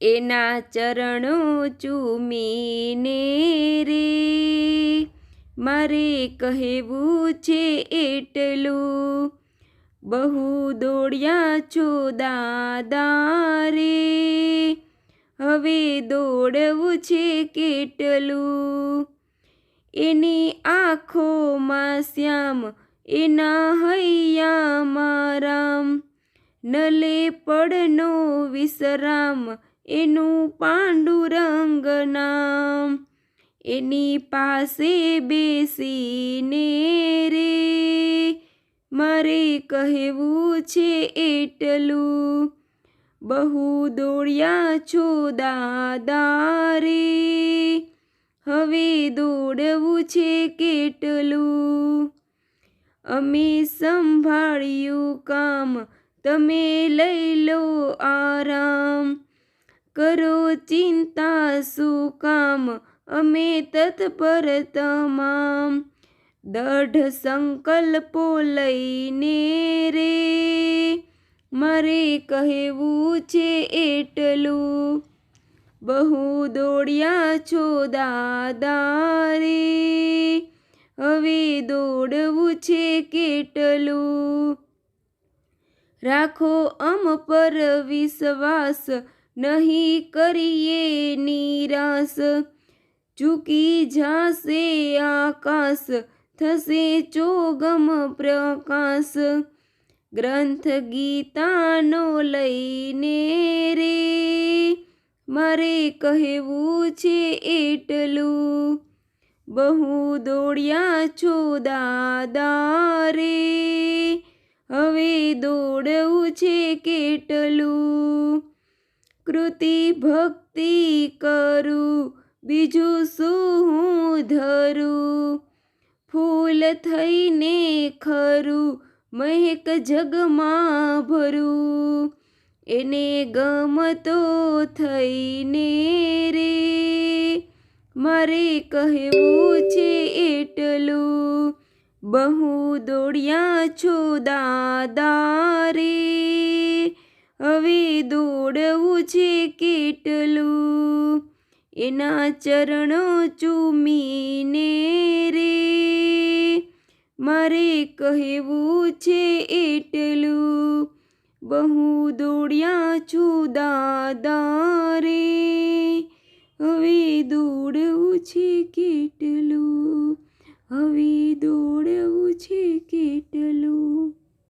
એના ચરણો ચૂમીને રે. મારે કહેવું છે એટલું. બહુ દોડ્યા છો દાદા રે હવે દોડવું છે કેટલું? એની આંખોમાં શ્યામ, એના હૈયામાં રામ. નલે પડનો વિશ્રામ એનું પાંડુરંગ નામ એની પાસે બેસીને રે, મારે કહેવું છે એટલું. બહુ દોડ્યા છો દાદા રે, હવે દોડવું છે કેટલું? અમે સંભાળ્યું કામ, તમે લઈ લો આરામ. કરો ચિંતા શું કામ? અમે તત્પર તમામ દઢ સંકલ્પો લઈને રે. મારે કહેવું છે એટલું. બહુ દોડ્યા છો દાદા રે. હવે દોડવું છે કેટલું? રાખો અમ પર વિશ્વાસ. નહીં કરીએ નિરાશ. ચૂકી જાશે આકાશ, થશે ચોગમ પ્રકાશ. ગ્રંથ ગીતાનો લઈને રે, મારે કહેવું છે એટલું. બહુ દોડ્યા છો દાદા રે હવે દોડવું છે કેટલું? કૃતિ ભક્તિ કરું, બીજું શું હું ધરું? ફૂલ થઈને ખરું મહેક જગમાં ભરું. એને ગમતો થઈને રે, મારે કહેવું છે એટલું. બહુ દોડ્યા છો દાદા રે, હવે દોડવું છે કેટલું? એના ચરણો ચૂમીને રે. મારે કહેવું છે એટલું. બહુ દોડ્યા છું દાદા રે હવે દોડવું છે કેટલું? હવે દોડવું છે